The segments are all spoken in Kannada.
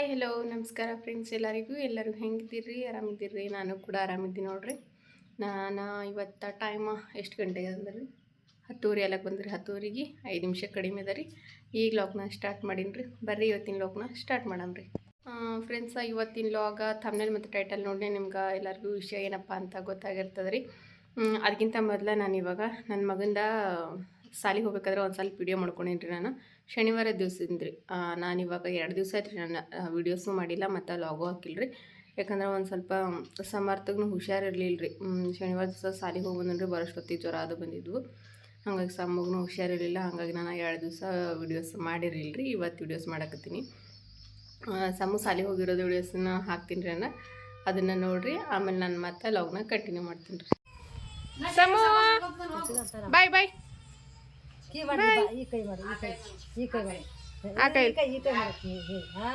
ಹಾಯ್ ಹಲೋ ನಮಸ್ಕಾರ ಫ್ರೆಂಡ್ಸ್ ಎಲ್ಲರಿಗೂ. ಎಲ್ಲರೂ ಹೆಂಗಿದ್ದೀರಿ? ಆರಾಮಿದ್ದೀರಿ? ನಾನು ಕೂಡ ಆರಾಮಿದ್ದೀನಿ ನೋಡಿರಿ. ನಾನು ಇವತ್ತು ಟೈಮ್ ಎಷ್ಟು ಗಂಟೆಗೆ ಅಂದ್ರೆ? ಹತ್ತುವರೆ ಎಲ್ಲಕ್ಕೆ ಬಂದ್ರಿ, ಹತ್ತುವರೆಗೆ. ಐದು ನಿಮಿಷ ಕಡಿಮೆ ಅದ ರೀ. ಈಗ ಲಾಕ್ನ ಸ್ಟಾರ್ಟ್ ಮಾಡೀನಿ ರೀ ಬರ್ರಿ ಇವತ್ತಿನ ಲಾಕ್ನ ಸ್ಟಾರ್ಟ್ ಮಾಡಮ್ರಿ ಫ್ರೆಂಡ್ಸ ಇವತ್ತಿನ ಲಾಗ ಥಮ್ನೇಲ್ ಮತ್ತು ಟೈಟಲ್ ನೋಡಿ ನಿಮ್ಗೆ ಎಲ್ಲರಿಗೂ ವಿಷಯ ಏನಪ್ಪ ಅಂತ ಗೊತ್ತಾಗಿರ್ತದೆ ರೀ. ಅದಕ್ಕಿಂತ ಮೊದಲು ನಾನು ಇವಾಗ ನನ್ನ ಮಗಂದ ಸಾಲಿಗೆ ಹೋಗ್ಬೇಕಾದ್ರೆ ಒಂದು ಸ್ವಲ್ಪ ವಿಡಿಯೋ ಮಾಡ್ಕೊಂಡೀನಿ ರೀ ನಾನು. ಶನಿವಾರ ದಿವಸದಿಂದ ರೀ. ನಾನು ಇವಾಗ ಎರಡು ದಿವಸ ಆಯ್ತು ರೀ ನಾನು ವಿಡಿಯೋಸು ಮಾಡಿಲ್ಲ ಮತ್ತು ಲಾಗು ಹಾಕಿಲ್ಲ ರೀ. ಯಾಕಂದ್ರೆ ಒಂದು ಸ್ವಲ್ಪ ಸಮರ್ಥಗೂ ಹುಷಾರಿರಲಿಲ್ಲ ರೀ. ಶನಿವಾರ ದಿವಸ ಸಾಲಿಗೆ ಹೋಗಿ ಬಂದನ್ರಿ ಬರೋಷ್ಟೊತ್ತಿ ಜ್ವರ ಅದು ಬಂದಿದ್ವು. ಹಾಗಾಗಿ ಸಮ್ಮಗೂ ಹುಷಾರಿರಲಿಲ್ಲ ಹಾಗಾಗಿ ನಾನು ಎರಡು ದಿವಸ ವಿಡಿಯೋಸ್ ಮಾಡಿರಲಿಲ್ಲ ರೀ. ಇವತ್ತು ವಿಡಿಯೋಸ್ ಮಾಡಕತ್ತೀನಿ. ಸಮ್ಮು ಸಾಲಿಗೆ ಹೋಗಿರೋದು ವೀಡಿಯೋಸನ್ನ ಹಾಕ್ತೀನಿ ರೀ ಅನ್ನ ಅದನ್ನು ನೋಡಿರಿ ಆಮೇಲೆ ನಾನು ಮತ್ತೆ ಲಾಗ್ನ ಕಂಟಿನ್ಯೂ ಮಾಡ್ತೀನಿ ರೀ. ಸಮು! ಬಾಯ್ ಬಾಯ್ ಈ ಮಾಡಿ ಬಾ, ಈ ಕೈ ಮಾಡಿ ಈ ಕೈ ಈ ಕೈ ಮಾಡಿ ಆ ಕೈ ಈ ಕೈ ಈ ಕೈ ಮಾಡಕ್ಕೆ ಹಾ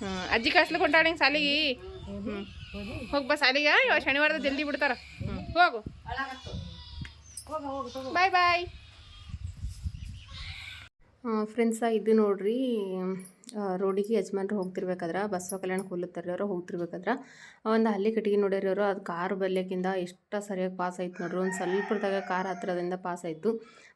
ಹ್ಮ್. ಅಜ್ಜಿ ಕಸ್ಲು ಕೊಂಟಾಡಿ ಸಾಲಿಗೆ ಹ್ಮ್. ಹೋಗ್ ಬಾ ಸಾಲಿಗೆ ಇವಾಗ ಶನಿವಾರದ ಜಲ್ದಿ ಬಿಡ್ತಾರ ಹ್ಮ್. ಹೋಗು ಹೋಗ ಹೋಗ ತಗೋ ಬಾಯ್ ಬಾಯ್ ಫ್ರೆಂಡ್ಸ ಇದು ನೋಡ್ರಿ ಆ, ರೋಡಿಗೆ ಯಜಮಾನ್ರು ಹೋಗ್ತಿರ್ಬೇಕಾದ್ರೆ ಬಸವ ಕಲ್ಯಾಣ ಹೋಗ್ಲತ್ತಾರ ಅವರು ಹೋಗ್ತಿರ್ಬೇಕಾದ್ರೆ ಒಂದು ಹಳ್ಳಿ ಕಟ್ಟಿಗೆ ನೋಡಿರೋರು ಅದು ಕಾರ್ ಬರ್ಲಿಕ್ಕಿಂತ ಎಷ್ಟು ಸರಿಯಾಗಿ ಪಾಸ್ ಆಯ್ತು ನೋಡ್ರಿ, ಒಂದು ಸ್ವಲ್ಪದಾಗ ಕಾರ್ ಹತ್ತಿರದಿಂದ ಪಾಸ್ ಆಯಿತು.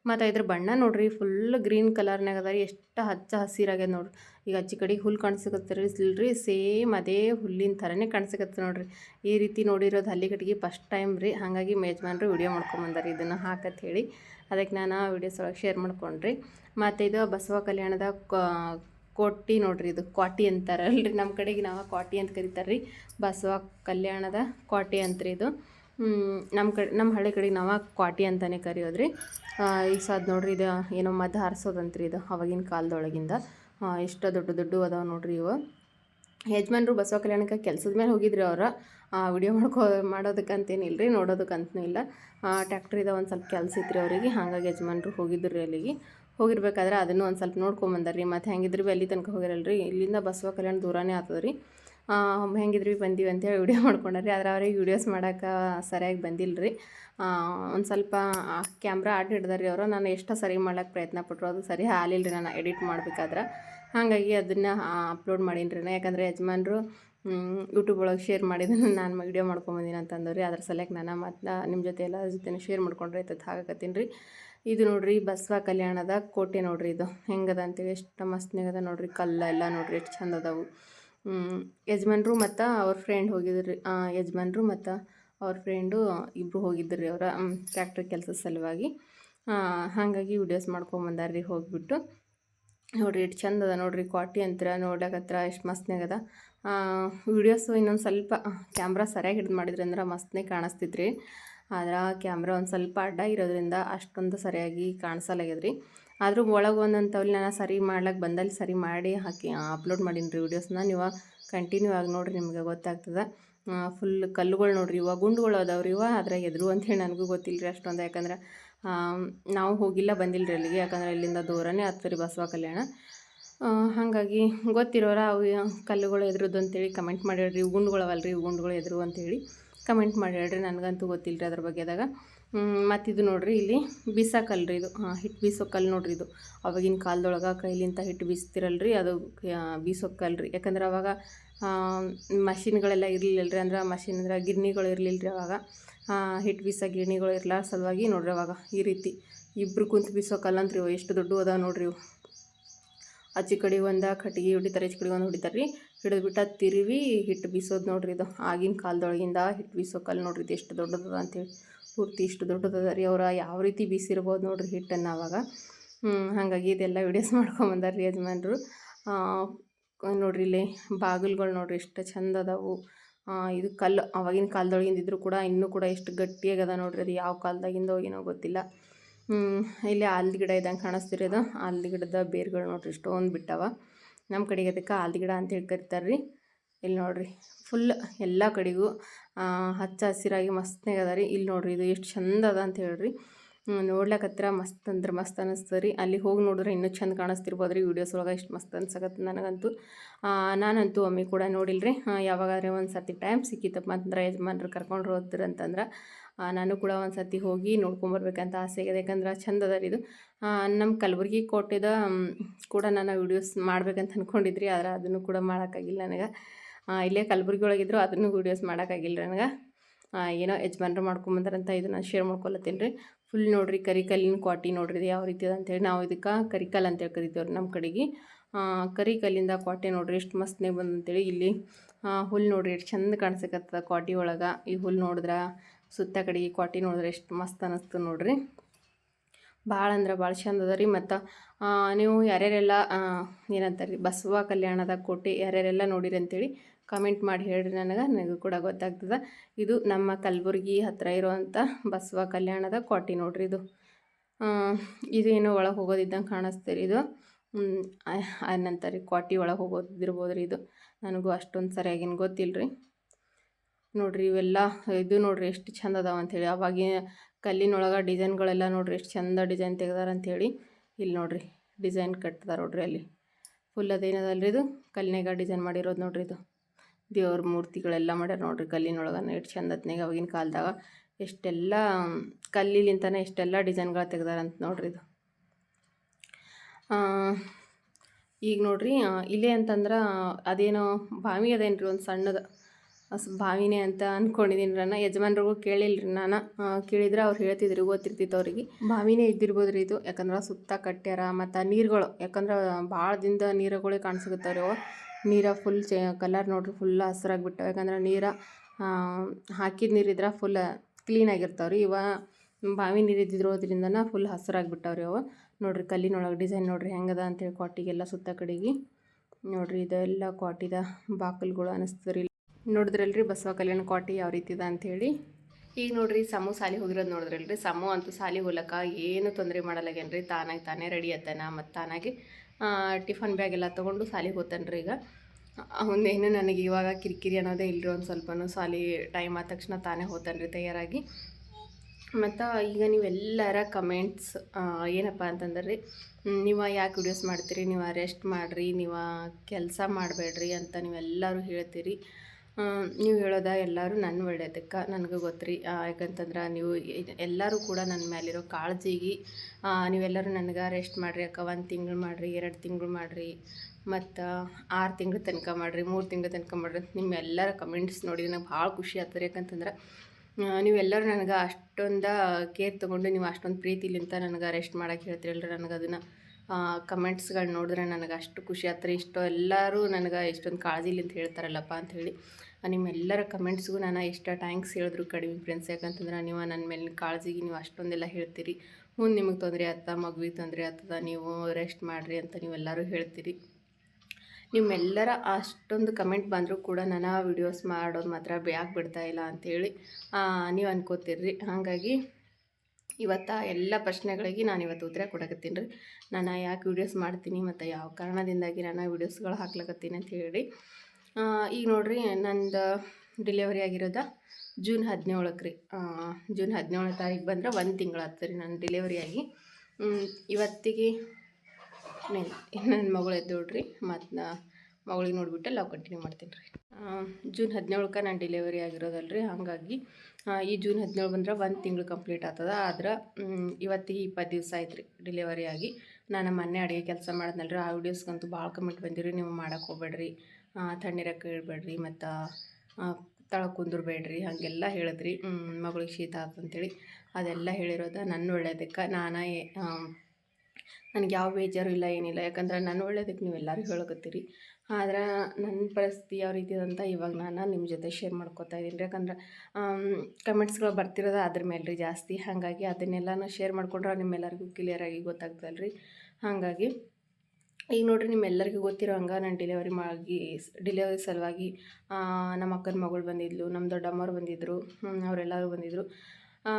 ಮತ್ತು ಇದ್ರ ಬಣ್ಣ ನೋಡ್ರಿ ಫುಲ್ ಗ್ರೀನ್ ಕಲರ್ನಾಗ ಅದ ರೀ ಎಷ್ಟು ಹಚ್ಚ ಹಸಿರಾಗ್ಯದ ನೋಡ್ರಿ. ಈಗ ಅಚ್ಚಿ ಕಡೆಗೆ ಹುಲ್ಲು ಕಾಣಿಸಕತ್ತರಿ, ಇಲ್ರಿ ಸೇಮ್ ಅದೇ ಹುಲ್ಲಿನ ಥರನೇ ಕಾಣಿಸಕತ್ತ ನೋಡ್ರಿ. ಈ ರೀತಿ ನೋಡಿರೋದು ಹಳ್ಳಿ ಕಟ್ಟಿಗೆ ಫಸ್ಟ್ ಟೈಮ್ ರೀ, ಹಾಗಾಗಿ ಯಜಮಾನ್ರು ವಿಡಿಯೋ ಮಾಡ್ಕೊಂಬಂದಾರೆ ಇದನ್ನು ಹಾಕತ್ ಹೇಳಿ. ಅದಕ್ಕೆ ನಾನು ವಿಡಿಯೋಸ್ ಒಳಗೆ ಶೇರ್ ಮಾಡ್ಕೊಂಡ್ರಿ. ಮತ್ತು ಇದು ಬಸವ ಕಲ್ಯಾಣದ ಕೋಟಿ ನೋಡ್ರಿ ಇದು ಕ್ವಾಟಿ ಅಂತಾರಲ್ರಿ. ನಮ್ಮ ಕಡೆಗೆ ನಾವು ಕ್ವಾಟಿ ಅಂತ ಕರಿತಾರೆ ರೀ ಬಸವ ಕಲ್ಯಾಣದ ಕ್ವಾಟಿ ಅಂತ್ರಿ ಇದು. ನಮ್ಮ ಕಡೆ ನಮ್ಮ ಹಳ್ಳಿ ಕಡೆಗೆ ನಾವು ಕ್ವಾಟಿ ಅಂತಲೇ ಕರೆಯೋದ್ರಿ. ಈಗ ಸಾದ್ ನೋಡ್ರಿ ಇದು ಏನೋ ಮದ್ದು ಹಾರಿಸೋದಂತ್ರಿ ಇದು ಅವಾಗಿನ ಕಾಲದೊಳಗಿಂದ. ಇಷ್ಟ ಎಷ್ಟು ದೊಡ್ಡ ದೊಡ್ಡ ಅದಾವೆ ನೋಡ್ರಿ ಇವು. ಯಜಮಾನ್ರು ಬಸವ ಕಲ್ಯಾಣಕ್ಕೆ ಕೆಲಸದ ಮೇಲೆ ಹೋಗಿದ್ರಿ ಅವರು. ವಿಡಿಯೋ ಮಾಡ್ಕೋ ಮಾಡೋದಕ್ಕಂತೇನಿಲ್ಲ ರೀ ನೋಡೋದಕ್ಕಂತೂ ಇಲ್ಲ ಟ್ಯಾಕ್ಟ್ರಿದ ಒಂದು ಸ್ವಲ್ಪ ಕೆಲಸ ಇತ್ತು ರೀ ಅವರಿಗೆ, ಹಾಗಾಗಿ ಯಜಮಾನ್ರು ಹೋಗಿದ್ರು ರೀ ಅಲ್ಲಿಗೆ. ಹೋಗಿರ್ಬೇಕಾದ್ರೆ ಅದನ್ನು ಒಂದು ಸ್ವಲ್ಪ ನೋಡ್ಕೊಂಬಂದಾರ ರೀ ಮತ್ತು ಹೆಂಗಿದ್ರು ಭೀ ಅಲ್ಲಿ ತನಕ ಹೋಗಿರಲ್ಲ ರೀ ಇಲ್ಲಿಂದ ಬಸವ ಕಲ್ಯಾಣ ದೂರನೇ ಆಗ್ತದೆ ರೀ ಹೆಂಗಿದ್ರು ಭೀ ಬಂದೀವಿ ಅಂತೇಳಿ ವಿಡಿಯೋ ಮಾಡ್ಕೊಂಡ್ರಿ ಆದ್ರೆ ಅವ್ರಿಗೆ ವೀಡಿಯೋಸ್ ಮಾಡೋಕೆ ಸರಿಯಾಗಿ ಬಂದಿಲ್ಲ ರೀ ಒಂದು ಸ್ವಲ್ಪ ಕ್ಯಾಮ್ರಾ ಆಟ ಹಿಡ್ದಾರ್ರಿ ರೀ ಅವರು. ನಾನು ಎಷ್ಟು ಸರಿ ಮಾಡ್ಲಿಕ್ಕೆ ಪ್ರಯತ್ನ ಪಟ್ಟರು ಅದು ಸರಿ ಹಾಲಿಲ್ಲ ರೀ ನಾನು ಎಡಿಟ್ ಮಾಡ್ಬೇಕಾದ್ರೆ. ಹಾಗಾಗಿ ಅದನ್ನು ಅಪ್ಲೋಡ್ ಮಾಡೀನಿ ರೀ ಯಾಕಂದರೆ ಯಜಮಾನರು ಯೂಟ್ಯೂಬ್ ಒಳಗೆ ಶೇರ್ ಮಾಡಿದ್ದನ್ನು ನಾನು ವಿಡಿಯೋ ಮಾಡ್ಕೊಂಬಂದಿನಿ ಅಂತಂದವ್ರಿ. ಅದ್ರ ಸಲಕ್ಕೆ ನಾನು ಮತ್ತು ನಿಮ್ಮ ಜೊತೆ ಎಲ್ಲರ ಜೊತೆ ಶೇರ್ ಮಾಡ್ಕೊಂಡ್ರೆ ಆಯ್ತದ, ಹಾಗಾಕತ್ತೀನಿ ರೀ. ಇದು ನೋಡ್ರಿ ಬಸವ ಕಲ್ಯಾಣದ ಕೋಟೆ ನೋಡ್ರಿ ಇದು. ಹೆಂಗದ ಅಂತೇಳಿ ಎಷ್ಟು ಮಸ್ತ್ನಾಗದ ನೋಡ್ರಿ. ಕಲ್ಲ ಎಲ್ಲ ನೋಡ್ರಿ ಎಷ್ಟು ಚಂದ ಅದಾವು ಯಜಮಾನ್ರು ಮತ್ತು ಅವ್ರ ಫ್ರೆಂಡ್ ಹೋಗಿದ್ರಿ. ಯಜಮಾನ್ರು ಮತ್ತು ಅವ್ರ ಫ್ರೆಂಡು ಇಬ್ಬರು ಹೋಗಿದ್ರು ಅವರ ಟ್ಯಾಕ್ಟ್ರಿ ಕೆಲಸದ ಸಲುವಾಗಿ. ಹಾಗಾಗಿ ವಿಡಿಯೋಸ್ ಮಾಡ್ಕೊಂಬಂದಾರ್ರಿ ಹೋಗ್ಬಿಟ್ಟು. ನೋಡ್ರಿ ಎಷ್ಟು ಚಂದ ಅದ ನೋಡ್ರಿ ಕ್ವಾಟಿ ಅಂತರ ನೋಡ್ಲಕತ್ರ ಎಷ್ಟು ಮಸ್ತ್ನಾಗದ ವಿಡಿಯೋಸು ಇನ್ನೊಂದು ಸ್ವಲ್ಪ ಕ್ಯಾಮ್ರಾ ಸರಿಯಾಗಿ ಹಿಡಿದು ಮಾಡಿದ್ರಂದ್ರೆ ಮಸ್ತ್ನೇ ಕಾಣಿಸ್ತಿದ್ರಿ ಆದ್ರೆ ಕ್ಯಾಮ್ರಾ ಒಂದು ಸ್ವಲ್ಪ ಅಡ್ಡ ಇರೋದ್ರಿಂದ ಅಷ್ಟೊಂದು ಸರಿಯಾಗಿ ಕಾಣಿಸಲ್ಲಾಗ್ಯದ್ರಿ. ಆದರೂ ಒಳಗೆ ಒಂದಂಥವ್ಲಿ ನಾನು ಸರಿ ಮಾಡ್ಲಿಕ್ಕೆ ಬಂದಲ್ಲಿ ಸರಿ ಮಾಡಿ ಹಾಕಿ ಅಪ್ಲೋಡ್ ಮಾಡೀನಿ ರೀ ವೀಡಿಯೋಸ್ನ ನೀವು ಕಂಟಿನ್ಯೂ ಆಗಿ ನೋಡಿರಿ ನಿಮಗೆ ಗೊತ್ತಾಗ್ತದೆ. ಫುಲ್ ಕಲ್ಲುಗಳು ನೋಡ್ರಿ, ಇವ ಗುಂಡುಗಳು ಅದಾವ್ರಿ ಇವ. ಅದ್ರ ಎದುರು ಅಂತೇಳಿ ನನಗೂ ಗೊತ್ತಿಲ್ಲ ರೀ ಅಷ್ಟೊಂದು. ಯಾಕಂದ್ರೆ ನಾವು ಹೋಗಿಲ್ಲ ಬಂದಿಲ್ಲ ರೀ ಅಲ್ಲಿಗೆ. ಯಾಕಂದ್ರೆ ಇಲ್ಲಿಂದ ದೂರನೇ ಆಗ್ತದೆ ಬಸವ ಕಲ್ಯಾಣ. ಹಾಗಾಗಿ ಗೊತ್ತಿರೋರ ಅವು ಕಲ್ಲುಗಳು ಎದುರುದು ಅಂತೇಳಿ ಕಮೆಂಟ್ ಮಾಡಿರಿ ಇವು ಗುಂಡುಗಳು ಎದುರು ಅಂತೇಳಿ. ಕಮೆಂಟ್ ಮಾಡಿಡ್ರಿ ನನಗಂತೂ ಗೊತ್ತಿಲ್ಲ ರೀ ಅದ್ರ ಬಗ್ಗೆದಾಗ ಮತ್ತು ಇದು ನೋಡ್ರಿ ಇಲ್ಲಿ ಬೀಸಾಕಲ್ರಿ ರೀ ಇದು. ಹಾಂ ಹಿಟ್ಟು ಬೀಸೋ ಕಲ್ಲು ನೋಡ್ರಿ ಇದು. ಅವಾಗಿನ ಕಾಲದೊಳಗೆ ಕೈಲಿಂತ ಹಿಟ್ಟು ಬೀಸ್ತಿರಲ್ರಿ ಅದು ಆ, ಬೀಸೋ ಕಲ್ಲು ರೀ ಯಾಕಂದ್ರೆ ಅವಾಗ ಮಷಿನ್ಗಳೆಲ್ಲ ಇರಲಿಲ್ಲ ರೀ ಅಂದ್ರೆ ಮಷಿನ್ ಅಂದ್ರೆ ಗಿರ್ಣಿಗಳು ಇರಲಿಲ್ಲ ರೀ ಅವಾಗ ಹಿಟ್ಟು ಬೀಸೋ ಗಿರ್ಣಿಗಳು ಇರಲ್ಲ ಸಲುವಾಗಿ ನೋಡ್ರಿ ಅವಾಗ ಈ ರೀತಿ. ಇಬ್ಬರು ಕುಂತು ಬೀಸೋ ಕಲ್ಲಂತ್ರಿ ಇವು. ಎಷ್ಟು ದೊಡ್ಡ ಅದಾವ ನೋಡ್ರಿ ಇವು. ಆಚೆ ಕಡೆ ಒಂದು ಕಟ್ಟಿಗೆ ಹೊಡಿತಾರೆ ಈಚೆ ಕಡೆ ಒಂದು ಹೊಡಿತಾರೆ ರೀ ಹಿಡಿದು ಬಿಟ್ಟು ಅದು ತಿರುವಿ ಹಿಟ್ಟು ಬೀಸೋದು ನೋಡ್ರಿ ಇದು. ಆಗಿನ ಕಾಲದೊಳಗಿಂದ ಹಿಟ್ಟು ಬೀಸೋ ಕಲ್ಲು ನೋಡ್ರಿ ಇದು ಎಷ್ಟು ದೊಡ್ಡದದ ಅಂತೇಳಿ. ಪೂರ್ತಿ ಇಷ್ಟು ದೊಡ್ಡದದ ರೀ ಅವ್ರು ಯಾವ ರೀತಿ ಬೀಸಿರ್ಬೋದು ನೋಡ್ರಿ ಹಿಟ್ಟನ್ನು ಅವಾಗ. ಹಾಗಾಗಿ ಇದೆಲ್ಲ ವಿಡಿಯೋಸ್ ಮಾಡ್ಕೊಂಬಂದಾರ ರೀ ಯಜಮಾನ್ರು. ನೋಡ್ರಿ ಇಲ್ಲಿ ಬಾಗಿಲುಗಳು ನೋಡ್ರಿ ಎಷ್ಟು ಚಂದ ಅದಾವು. ಇದು ಕಲ್ಲು ಅವಾಗಿನ ಕಾಲದೊಳಗಿಂದ ಇದ್ರೂ ಕೂಡ ಇನ್ನೂ ಕೂಡ ಎಷ್ಟು ಗಟ್ಟಿಯಾಗದ ನೋಡ್ರಿ ಅದು. ಯಾವ ಕಾಲದಾಗಿಂದೋ ಏನೋ ಗೊತ್ತಿಲ್ಲ. ಇಲ್ಲಿ ಆಲ್ದ ಗಿಡ ಇದ್ದಂಗೆ ಕಾಣಿಸ್ತಿರೋದು. ಆಲ್ದ ಗಿಡದ ಬೇರುಗಳು ನೋಡ್ರಿ ಇಷ್ಟೊಂದು ಬಿಟ್ಟವ. ನಮ್ಮ ಕಡೆಗೆ ಅದಕ್ಕೆ ಆಲ್ದ ಗಿಡ ಅಂತೇಳಿ ಕರಿತಾರೆ ರೀ. ಇಲ್ಲಿ ನೋಡ್ರಿ ಫುಲ್ ಎಲ್ಲ ಕಡೆಗೂ ಹಚ್ಚ ಹಸಿರಾಗಿ ಮಸ್ತ್ನಾಗ ಅದ ರೀ. ಇಲ್ಲಿ ನೋಡ್ರಿ ಇದು ಎಷ್ಟು ಚಂದ ಅದ ಅಂತ ಹೇಳ್ರಿ. ನೋಡ್ಲಕತ್ರ ಮಸ್ತ್ ಅಂದ್ರೆ ಮಸ್ತ್ ಅನ್ನಿಸ್ತದೆ ರೀ. ಅಲ್ಲಿ ಹೋಗಿ ನೋಡಿದ್ರೆ ಇನ್ನೂ ಚಂದ ಕಾಣಿಸ್ತಿರ್ಬೋದು ರೀ ವೀಡಿಯೋಸ್ ಒಳಗೆ ಎಷ್ಟು ಮಸ್ತ್ ಅನ್ಸಕತ್ತೆ ನನಗಂತೂ. ನಾನಂತೂ ಒಮ್ಮೆ ಕೂಡ ನೋಡಿಲ್ಲ ರೀ ಯಾವಾಗಾದ್ರೆ ಒಂದು ಸರ್ತಿ ಟೈಮ್ ಸಿಕ್ಕಿತ್ತಪ್ಪ ಅಂತಂದ್ರೆ ಯಜಮಾನ್ರು ಕರ್ಕೊಂಡು ಹೋದ್ರು ಅಂತಂದ್ರೆ ಆ, ನಾನು ಕೂಡ ಒಂದು ಸತಿ ಹೋಗಿ ನೋಡ್ಕೊಂಬರ್ಬೇಕಂತ ಆಸೆ ಆಗಿದೆ ಯಾಕಂದ್ರೆ ಚಂದ ಅದ ರೀ ಇದು ನಮ್ಮ ಕಲಬುರ್ಗಿ ಕೋಟೆದ ಕೂಡ ನಾನು ವೀಡಿಯೋಸ್ ಮಾಡ್ಬೇಕಂತ ಅಂದ್ಕೊಂಡಿದ್ರಿ ಆದರೆ ಅದನ್ನು ಕೂಡ ಮಾಡೋಕ್ಕಾಗಿಲ್ಲ ನನಗೆ. ಇಲ್ಲೇ ಕಲಬುರ್ಗಿ ಒಳಗಿದ್ರು ಅದನ್ನು ವೀಡಿಯೋಸ್ ಮಾಡೋಕ್ಕಾಗಿಲ್ಲ ನನಗೆ. ಏನೋ ಯಜಮಾನ್ರು ಮಾಡ್ಕೊಂಬಂದ್ರಂತ ಇದು ನಾನು ಶೇರ್ ಮಾಡ್ಕೊಳತ್ತೀನಿ ರೀ ಫುಲ್ ನೋಡ್ರಿ ಕರಿಕಲ್ಲಿನ ಕ್ವಾಟಿ ನೋಡ್ರಿ ಇದು ಯಾವ ರೀತಿ ಅದ ಅಂತೇಳಿ ನಾವು ಇದಕ್ಕೆ ಕರಿಕಲ್ ಅಂತೇಳಿ ಕರಿತೀವ್ರಿ ನಮ್ಮ ಕಡೆಗೆ. ಕರಿಕಲ್ಲಿಂದ ಕ್ವಾಟೆ ನೋಡ್ರಿ ಎಷ್ಟು ಮಸ್ತ್ನೇ ಬಂದಂತೇಳಿ ಇಲ್ಲಿ. ಹುಲ್ಲು ನೋಡ್ರಿ ಎಷ್ಟು ಚಂದ ಕಾಣಿಸಕತ್ತದ ಕ್ವಾಟಿ ಒಳಗೆ. ಈ ಹುಲ್ಲು ನೋಡಿದ್ರೆ ಸುತ್ತ ಕಡೆಗೆ ಕ್ವಾಟಿ ನೋಡಿದ್ರೆ ಎಷ್ಟು ಮಸ್ತ್ ಅನ್ನಿಸ್ತು ನೋಡ್ರಿ. ಭಾಳ ಅಂದ್ರೆ ಭಾಳ ಚಂದ ಅದ ರೀ. ಮತ್ತು ನೀವು ಯಾರ್ಯಾರೆಲ್ಲ ಏನಂತಾರೆ ರೀ ಬಸವ ಕಲ್ಯಾಣದ ಕೋಟೆ ಯಾರ್ಯಾರೆಲ್ಲ ನೋಡಿರಿ ಅಂತೇಳಿ ಕಮೆಂಟ್ ಮಾಡಿ ಹೇಳ್ರಿ ನನಗೆ. ನನಗೂ ಕೂಡ ಗೊತ್ತಾಗ್ತದೆ. ಇದು ನಮ್ಮ ಕಲಬುರ್ಗಿ ಹತ್ತಿರ ಇರುವಂಥ ಬಸವ ಕಲ್ಯಾಣದ ಕೋಟೆ ನೋಡ್ರಿ ಇದು. ಇದು ಏನು ಒಳಗೆ ಹೋಗೋದಿದ್ದಂಗೆ ಕಾಣಿಸ್ತೀರಿ ಇದು. ಏನಂತಾರೆ ರೀ ಕ್ವಾಟಿ ಒಳಗೆ ಹೋಗೋದಿರ್ಬೋದು ರೀ ಇದು. ನನಗೂ ಅಷ್ಟೊಂದು ಸರಿಯಾಗಿನ ಗೊತ್ತಿಲ್ಲ ರೀ ನೋಡ್ರಿ ಇವೆಲ್ಲ ಇದು ನೋಡ್ರಿ ಎಷ್ಟು ಚಂದ ಅದಾವ ಅಂಥೇಳಿ ಅವಾಗಿನ ಕಲ್ಲಿನೊಳಗೆ ಡಿಸೈನ್ಗಳೆಲ್ಲ ನೋಡ್ರಿ ಎಷ್ಟು ಚಂದ ಡಿಸೈನ್ ತೆಗ್ದಾರ ಅಂಥೇಳಿ ಇಲ್ಲಿ ನೋಡ್ರಿ ಡಿಸೈನ್ ಕಟ್ದಾರ ನೋಡ್ರಿ ಅಲ್ಲಿ. ಫುಲ್ ಅದೇನದಲ್ರಿ ಇದು? ಕಲ್ಲಿನಾಗ ಡಿಸೈನ್ ಮಾಡಿರೋದು ನೋಡ್ರಿ ಇದು. ದೇವ್ರ ಮೂರ್ತಿಗಳೆಲ್ಲ ಮಾಡ್ಯಾರ ನೋಡ್ರಿ ಕಲ್ಲಿನೊಳಗೆ. ಎಷ್ಟು ಚಂದ ಅತ್ನಾಗ ಅವಾಗಿನ ಕಾಲದಾಗ. ಎಷ್ಟೆಲ್ಲ ಕಲ್ಲಿಲಿಂತನೇ ಎಷ್ಟೆಲ್ಲ ಡಿಸೈನ್ಗಳು ತೆಗ್ದಾರಂತ ನೋಡ್ರಿ ಇದು. ಈಗ ನೋಡ್ರಿ ಇಲ್ಲೇ ಅಂತಂದ್ರೆ ಅದೇನೋ ಬಾವಿ ಅದೇನು ರೀ ಒಂದು ಸಣ್ಣದು. ಬಾವಿನೇ ಅಂತ ಅಂದ್ಕೊಂಡಿದ್ದೀನಿ ನಾನು ಯಜಮಾನ್ರಿಗೂ ಕೇಳಿಲ್ರಿ ನಾನು. ಕೇಳಿದ್ರೆ ಅವ್ರು ಹೇಳ್ತಿದ್ರು, ಗೊತ್ತಿರ್ತಿತ್ತು ಅವ್ರಿಗೆ. ಬಾವಿನೇ ಇದ್ದಿರ್ಬೋದು ರೀ ಇದು. ಯಾಕಂದ್ರೆ ಸುತ್ತ ಕಟ್ಟ್ಯಾರ ಮತ್ತು ನೀರುಗಳು. ಯಾಕಂದ್ರೆ ಭಾಳ ದಿನದ ನೀರುಗಳೇ ಕಾಣಿಸ್ಕೊತಾವ್ರಿ ಅವು. ನೀರ ಫುಲ್ ಚೆ ಕಲರ್ ನೋಡ್ರಿ ಫುಲ್ ಹಸ್ರಾಗ್ಬಿಟ್ಟವೆ. ಯಾಕಂದ್ರೆ ನೀರ ಹಾಕಿದ ನೀರಿದ್ರೆ ಫುಲ್ ಕ್ಲೀನ್ ರೀ ಇವ ಬಾವಿ ನೀರು ಇದ್ದಿರೋದ್ರಿಂದನ ಫುಲ್ ಹಸಿರಾಗ್ಬಿಟ್ಟವ್ರಿ ಅವು. ನೋಡ್ರಿ ಕಲ್ಲಿನೊಳಗೆ ಡಿಸೈನ್ ನೋಡ್ರಿ ಹೆಂಗದ ಅಂತೇಳಿ ಕ್ವಾಟಿಗೆಲ್ಲ ಸುತ್ತ ಕಡೆಗೆ. ನೋಡ್ರಿ ಇದೆಲ್ಲ ಕ್ವಾಟಿದ ಬಾಕಲ್ಗಳು ಅನಿಸ್ತದ್ರಿ. ನೋಡಿದ್ರಲ್ರಿ ಬಸವ ಕಲ್ಯಾಣ ಕ್ವಾಟಿ ಯಾವ ರೀತಿ ಇದೆ ಅಂಥೇಳಿ. ಈಗ ನೋಡ್ರಿ ಸಮು ಸಾಲಿ ಹೋಗಿರೋದು ನೋಡಿದ್ರಲ್ರಿ. ಸಮು ಅಂತೂ ಸಾಲಿ ಹೋಲಕ ಏನು ತೊಂದರೆ ಮಾಡಲಾಗೇನ್ರಿ ತಾನಾಗಿ ತಾನೇ ರೆಡಿ ಆತಾನ ಮತ್ತು ತಾನಾಗಿ ಟಿಫನ್ ಬ್ಯಾಗ್ ಎಲ್ಲ ತೊಗೊಂಡು ಸಾಲಿಗೆ ಹೋಗ್ತಾನ್ರಿ ಈಗ. ಅವನೇನು ನನಗೆ ಇವಾಗ ಕಿರಿಕಿರಿ ಅನ್ನೋದೇ ಇಲ್ಲರಿ ಒಂದು ಸ್ವಲ್ಪನೂ. ಸಾಲಿ ಟೈಮ್ ಆದ ತಕ್ಷಣ ತಾನೇ ಹೋಗ್ತಾನ್ರಿ ತಯಾರಾಗಿ. ಮತ್ತು ಈಗ ನೀವೆಲ್ಲರ ಕಮೆಂಟ್ಸ್ ಏನಪ್ಪ ಅಂತಂದ್ರೆ ರೀ ನೀವು ಯಾಕೆ ವಿಡಿಯೋಸ್ ಮಾಡ್ತೀರಿ? ನೀವು ರೆಸ್ಟ್ ಮಾಡಿರಿ, ನೀವು ಕೆಲಸ ಮಾಡಬೇಡ್ರಿ ಅಂತ ನೀವೆಲ್ಲರೂ ಹೇಳ್ತೀರಿ. ನೀವು ಹೇಳೋದ ಎಲ್ಲರೂ ನನ್ನ ಒಳ್ಳೆಯದಕ್ಕೆ ನನಗೆ ಗೊತ್ತ್ರಿ. ಯಾಕಂತಂದ್ರೆ ನೀವು ಎಲ್ಲರೂ ಕೂಡ ನನ್ನ ಮೇಲಿರೋ ಕಾಳಜಿಗೆ ನೀವೆಲ್ಲರೂ ನನಗೆ ರೆಸ್ಟ್ ಮಾಡಿರಿ ಅಕ್ಕ. ಒಂದು ತಿಂಗಳು ಮಾಡಿರಿ, ಎರಡು ತಿಂಗಳು ಮಾಡಿರಿ, ಮತ್ತು ಆರು ತಿಂಗಳು ತನಕ ಮಾಡಿರಿ, ಮೂರು ತಿಂಗಳು ತನಕ ಮಾಡಿರಿ ನಿಮ್ಮೆಲ್ಲರ ಕಮೆಂಟ್ಸ್ ನೋಡಿ ನನಗೆ ಭಾಳ ಖುಷಿ ಆಗ್ತದೆ. ಯಾಕಂತಂದ್ರೆ ನೀವೆಲ್ಲರೂ ನನಗೆ ಅಷ್ಟೊಂದು ಕೇರ್ ತೊಗೊಂಡು ನೀವು ಅಷ್ಟೊಂದು ಪ್ರೀತಿಲಿಂತ ನನಗೆ ರೆಸ್ಟ್ ಮಾಡೋಕೆ ಹೇಳ್ತೀರಲ್ರಿ ನನಗೆ ಅದನ್ನು. ಕಮೆಂಟ್ಸ್ಗಳು ನೋಡಿದ್ರೆ ನನಗೆ ಅಷ್ಟು ಖುಷಿ ಆತ್ರಿ ಇಷ್ಟು ಎಲ್ಲರೂ ನನಗೆ ಎಷ್ಟೊಂದು ಕಾಳಜಿಲಿಂತ ಹೇಳ್ತಾರಲ್ಲಪ್ಪ ಅಂಥೇಳಿ ನಿಮ್ಮೆಲ್ಲರ ಕಮೆಂಟ್ಸ್ಗೂ ನಾನು ಎಷ್ಟು ಟ್ಯಾಂಕ್ಸ್ ಹೇಳಿದ್ರು ಕಡಿಮೆ ಫ್ರೆಂಡ್ಸ್ ಯಾಕಂತಂದ್ರೆ ನೀವು ನನ್ನ ಮೇಲಿನ ಕಾಳಜಿಗೆ ನೀವು ಅಷ್ಟೊಂದೆಲ್ಲ ಹೇಳ್ತೀರಿ. ಮುಂದೆ ನಿಮಗೆ ತೊಂದರೆ ಆಗ್ತದ ಮಗುವಿಗೆ ತೊಂದರೆ ಆಗ್ತದ, ನೀವು ರೆಸ್ಟ್ ಮಾಡಿರಿ ಅಂತ ನೀವೆಲ್ಲರೂ ಹೇಳ್ತೀರಿ. ನಿಮ್ಮೆಲ್ಲರ ಅಷ್ಟೊಂದು ಕಮೆಂಟ್ ಬಂದರೂ ಕೂಡ ನಾನು ವಿಡಿಯೋಸ್ ಮಾಡೋದು ಮಾತ್ರ ಯಾಕೆ ಬಿಡ್ತಾ ಇಲ್ಲ ಅಂಥೇಳಿ ನೀವು ಅನ್ಕೋತೀರಿ ಹಾಗಾಗಿ ಇವತ್ತು ಎಲ್ಲ ಪ್ರಶ್ನೆಗಳಿಗೆ ನಾನು ಇವತ್ತು ಉತ್ತರ ಕೊಡಕತ್ತೀನಿ ರೀ. ನಾನು ಯಾಕೆ ವೀಡಿಯೋಸ್ ಮಾಡ್ತೀನಿ ಮತ್ತು ಯಾವ ಕಾರಣದಿಂದಾಗಿ ನಾನು ವೀಡಿಯೋಸ್ಗಳು ಹಾಕ್ಲಕತ್ತೀನಿ ಅಂತ ಹೇಳಿ. ಈಗ ನೋಡಿರಿ ನಂದು ಡೆಲಿವರಿ ಆಗಿರೋದ ಜೂನ್ ಹದಿನೇಳಕ್ಕೆ ರೀ. ಜೂನ್ ಹದಿನೇಳನೇ ತಾರೀಕು ಬಂದ್ರೆ ಒಂದು ತಿಂಗಳು ಆಗ್ತದೆ ರೀ ನಾನು ಡೆಲಿವರಿ ಆಗಿ. ಇವತ್ತಿಗೆ ನನ್ನ ಮಗಳು ಎದ್ದು ನೋಡಿರಿ, ಮತ್ತು ನಾ ಮಗಳಿಗೆ ನೋಡಿಬಿಟ್ಟು ಲವ್ ಕಂಟಿನ್ಯೂ ಮಾಡ್ತೀನಿ ರೀ. ಜೂನ್ ಹದಿನೇಳಕ್ಕೆ ನಾನು ಡೆಲಿವರಿ ಆಗಿರೋದಲ್ಲ ರೀ ಹಾಗಾಗಿ ಈ ಜೂನ್ ಹದಿನೇಳು ಬಂದ್ರೆ ಒಂದು ತಿಂಗಳು ಕಂಪ್ಲೀಟ್ ಆಗ್ತದ. ಆದ್ರೆ ಇವತ್ತಿಗೆ ಇಪ್ಪತ್ತು ದಿವಸ ಆಯ್ತು ರೀ ಡೆಲಿವರಿ ಆಗಿ. ನಾನು ಮೊನ್ನೆ ಅಡುಗೆ ಕೆಲಸ ಮಾಡಿದ್ನಲ್ಲ ರೀ ಆ ವಿಡಿಯೋಸ್ಗಂತೂ ಭಾಳ ಕಮೆಂಟ್ ಬಂದಿರಿ ನೀವು ಮಾಡೋಕ್ಕೆ ಹೋಗ್ಬೇಡ್ರಿ. ತಣ್ಣೀರಕ್ಕೆ ಇಡಬೇಡ್ರಿ ಮತ್ತು ತಳ ಕುಂದಿರ್ಬೇಡ್ರಿ. ಹಾಗೆಲ್ಲ ಹೇಳಿದ್ರಿ. ಮಗಳಿಗೆ ಶೀತ ಅಂತೇಳಿ. ಅದೆಲ್ಲ ಹೇಳಿರೋದು ನನ್ನ ಒಳ್ಳೇದಕ್ಕೆ. ನಾನು ನನಗೆ ಯಾವ ಬೇಜಾರು ಇಲ್ಲ, ಏನಿಲ್ಲ. ಯಾಕಂದ್ರೆ ನನ್ನ ಒಳ್ಳೇದಕ್ಕೆ ನೀವೆಲ್ಲರೂ ಹೇಳಕತ್ತೀರಿ. ಆದ್ರೆ ನನ್ನ ಪರಿಸ್ಥಿತಿ ಯಾವ ರೀತಿ ಅಂತ ಇವಾಗ ನಾನು ನಿಮ್ಮ ಜೊತೆ ಶೇರ್ ಮಾಡ್ಕೊತಾ ಇದ್ದೀನಿ. ರೀ ಯಾಕಂದ್ರೆ ಕಮೆಂಟ್ಸ್ಗಳು ಬರ್ತಿರೋದು ಅದ್ರ ಮೇಲೆ ರೀ ಜಾಸ್ತಿ. ಹಾಗಾಗಿ ಅದನ್ನೆಲ್ಲನೂ ಶೇರ್ ಮಾಡ್ಕೊಂಡ್ರೆ ನಿಮ್ಮೆಲ್ಲರಿಗೂ ಕ್ಲಿಯರಾಗಿ ಗೊತ್ತಾಗ್ತದಲ್ಲ ರೀ ಹಾಗಾಗಿ, ಈಗ ನೋಡಿರಿ ನಿಮ್ಮೆಲ್ಲರಿಗೂ ಗೊತ್ತಿರೋ ಹಂಗೆ ನಾನು ಡೆಲಿವರಿ ಮಾಡಿ ಡೆಲಿವರಿ ಸಲುವಾಗಿ ನಮ್ಮ ಅಕ್ಕನ ಮಗಳು ಬಂದಿದ್ಲು ನಮ್ಮ ದೊಡ್ಡಮ್ಮವ್ರು ಬಂದಿದ್ದರು ಅವರೆಲ್ಲರೂ ಬಂದಿದ್ದರು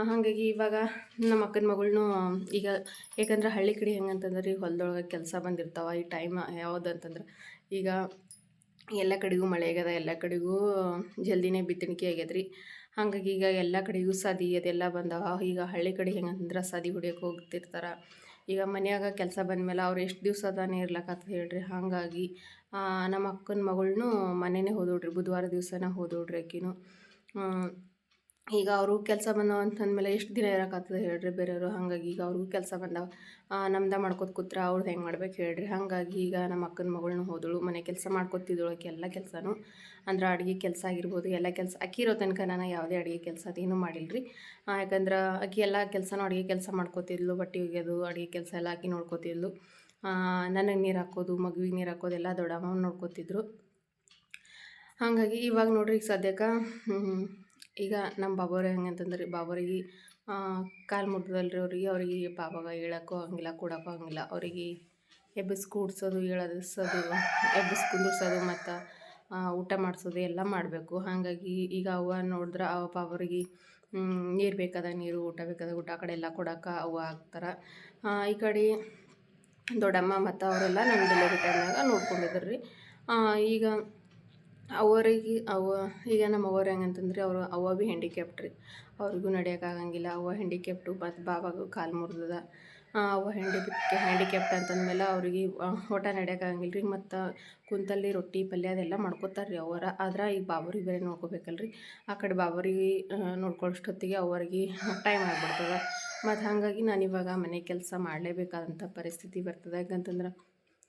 ಹಾಗಾಗಿ ಇವಾಗ ನಮ್ಮ ಅಕ್ಕನ ಮಗಳನ್ನೂ ಈಗ, ಯಾಕಂದ್ರೆ ಹಳ್ಳಿ ಕಡೆ ಹೆಂಗಂತಂದ್ರೆ ಈಗ ಹೊಲದೊಳಗೆ ಕೆಲಸ ಬಂದಿರ್ತಾವ, ಈ ಟೈಮ್ ಯಾವುದಂತಂದ್ರೆ ಈಗ ಎಲ್ಲ ಕಡೆಗೂ ಮಳೆ ಆಗ್ಯದ, ಎಲ್ಲ ಕಡೆಗೂ ಜಲ್ದಿನೇ ಬಿತ್ತಣಿಕೆ ಆಗ್ಯದ ರೀ. ಹಾಗಾಗಿ ಈಗ ಎಲ್ಲ ಕಡೆಗೂ ಸದಿ ಅದೆಲ್ಲ ಬಂದವ ಈಗ ಹಳ್ಳಿ ಕಡೆ ಹೆಂಗಂದ್ರೆ ಸದಿ ಹೊಡಿಯೋಕೆ ಹೋಗ್ತಿರ್ತಾರೆ. ಈಗ ಮನೆಯಾಗ ಕೆಲಸ ಬಂದಮೇಲೆ ಅವ್ರು ಎಷ್ಟು ದಿವಸ ಅದಾನೆ ಇರ್ಲಾಕತ್ತ ಹೇಳ್ರಿ. ಹಾಗಾಗಿ ನಮ್ಮ ಅಕ್ಕನ ಮಗಳನ್ನೂ ಮನೆಯೇ ಹೋದೋಡ್ರಿ, ಬುಧವಾರ ದಿವಸನ ಹೋದೋಡ್ರಿ ಆಕಿನು. ಈಗ ಅವರು ಕೆಲಸ ಬಂದವ ಅಂತಂದಮೇಲೆ ಎಷ್ಟು ದಿನ ಇರೋಕ್ಕಾಗ್ತದೆ ಹೇಳ್ರಿ ಬೇರೆಯವರು? ಹಾಗಾಗಿ ಈಗ ಅವ್ರಿಗೂ ಕೆಲಸ ಬಂದವ. ನಮ್ದು ಮಾಡ್ಕೋತ ಕೂತ್ರೆ ಅವ್ರದ್ದು ಹೆಂಗೆ ಮಾಡ್ಬೇಕು ಹೇಳ್ರಿ. ಹಾಗಾಗಿ ಈಗ ನಮ್ಮ ಅಕ್ಕನ ಮಗಳನ್ನ ಹೋದಳು. ಮನೆ ಕೆಲಸ ಮಾಡ್ಕೊತಿದ್ದಳು ಆಕೆ ಎಲ್ಲ ಕೆಲಸನೂ. ಅಂದ್ರೆ ಅಡುಗೆ ಕೆಲಸ ಆಗಿರ್ಬೋದು, ಎಲ್ಲ ಕೆಲಸ. ಅಕ್ಕಿ ಇರೋ ತನಕ ನಾನು ಯಾವುದೇ ಅಡುಗೆ ಕೆಲಸ ಅದೇನೂ ಮಾಡಿಲ್ಲ ರೀ ಯಾಕಂದ್ರೆ ಅಕ್ಕಿ ಎಲ್ಲ ಕೆಲಸನೂ ಅಡುಗೆ ಕೆಲಸ ಮಾಡ್ಕೋತಿದ್ಲು. ಬಟ್ಟೆ ಒಗೆಯೋದು, ಅಡುಗೆ ಕೆಲಸ ಎಲ್ಲ ಅಕ್ಕಿ ನೋಡ್ಕೋತಿದ್ಲು. ನನಗೆ ನೀರು ಹಾಕೋದು, ಮಗುವಿಗೆ ನೀರು ಹಾಕೋದು ಎಲ್ಲ ದೊಡ್ಡಮ್ಮ ನೋಡ್ಕೊತಿದ್ರು. ಹಾಗಾಗಿ ಇವಾಗ ನೋಡ್ರಿ ಈಗ ಸದ್ಯಕ್ಕೆ ಈಗ ನಮ್ಮ ಬಾಬೋರು ಹೆಂಗೆ ಅಂತಂದ್ರೆ ರೀ ಬಾಬೋರಿಗೆ ಕಾಲು ಮುರಿದಲ್ರಿ ಅವ್ರಿಗೆ ಅವ್ರಿಗೆ ಬಾಬಾಗ ಹೇಳೋಕ್ಕೂ ಹಂಗಿಲ್ಲ, ಕೊಡೋಕ್ಕೂ ಹಂಗಿಲ್ಲ. ಅವರಿಗೆ ಎಬ್ಬಿಸಿ ಕೂಡ್ಸೋದು ಹೇಳದಿಸೋದು ಎಬ್ಬಿಸಿ ಕುಂದಿರ್ಸೋದು ಮತ್ತು ಊಟ ಮಾಡಿಸೋದು ಎಲ್ಲ ಮಾಡಬೇಕು. ಹಾಗಾಗಿ ಈಗ ಅವ್ವ ನೋಡಿದ್ರೆ ಅವ ಪಾಪರಿಗೆ ನೀರು ಬೇಕಾದ ನೀರು, ಊಟ ಬೇಕಾದ ಊಟ, ಆ ಕಡೆ ಎಲ್ಲ ಕೊಡೋಕೆ ಅವ್ವ ಆಗ್ತಾರೆ ಈ ಕಡೆ ದೊಡ್ಡಮ್ಮ ಮತ್ತು ಅವರೆಲ್ಲ ನಮ್ಮ ಡೆಲಿವರಿ ಟೈಮ್ನಾಗ ನೋಡ್ಕೊಂಡಿದ್ರು ರೀ. ಈಗ ಅವರಿಗೆ ಅವ, ಈಗ ನಮ್ಮ ಹೆಂಗೆ ಹೆಂಗಂತಂದ್ರೆ ಅವರು, ಅವ್ವ ಭೀ ಹ್ಯಾಂಡಿಕ್ಯಾಪ್ಟ್ ರೀ. ಅವ್ರಿಗೂ ನಡೆಯೋಕ್ಕಾಗಂಗಿಲ್ಲ ಅವ್ವ ಹ್ಯಾಂಡಿಕ್ಯಾಪ್ಟು ಮತ್ತು ಬಾಬಾಗೂ ಕಾಲು ಮುರಿದದ. ಅವ್ವ ಹೆಂಡಿ ಹ್ಯಾಂಡಿಕ್ಯಾಪ್ಟ್ ಅಂತಂದಮೇಲೆ ಅವ್ರಿಗೆ ಊಟ ನಡೆಯೋಕ್ಕಾಗಂಗಿಲ್ಲ ರೀ. ಮತ್ತು ಕುಂತಲ್ಲಿ ರೊಟ್ಟಿ, ಪಲ್ಯ ಅದೆಲ್ಲ ಮಾಡ್ಕೊತಾರೆ ರೀ ಅವರ. ಆದ್ರೆ ಈಗ ಬಾಬರಿಗೆ ಬೇರೆ ನೋಡ್ಕೋಬೇಕಲ್ಲ ರೀ. ಆ ಕಡೆ ಬಾಬರಿಗೆ ನೋಡ್ಕೊಳ್ಳೋಷ್ಟೊತ್ತಿಗೆ ಅವ್ರಿಗೆ ಟೈಮ್ ಆಗಿಬಿಡ್ತದೆ. ಮತ್ತು ಹಾಗಾಗಿ ನಾನು ಇವಾಗ ಮನೆ ಕೆಲಸ ಮಾಡಲೇಬೇಕಾದಂಥ ಪರಿಸ್ಥಿತಿ ಬರ್ತದೆ. ಯಾಕಂತಂದ್ರೆ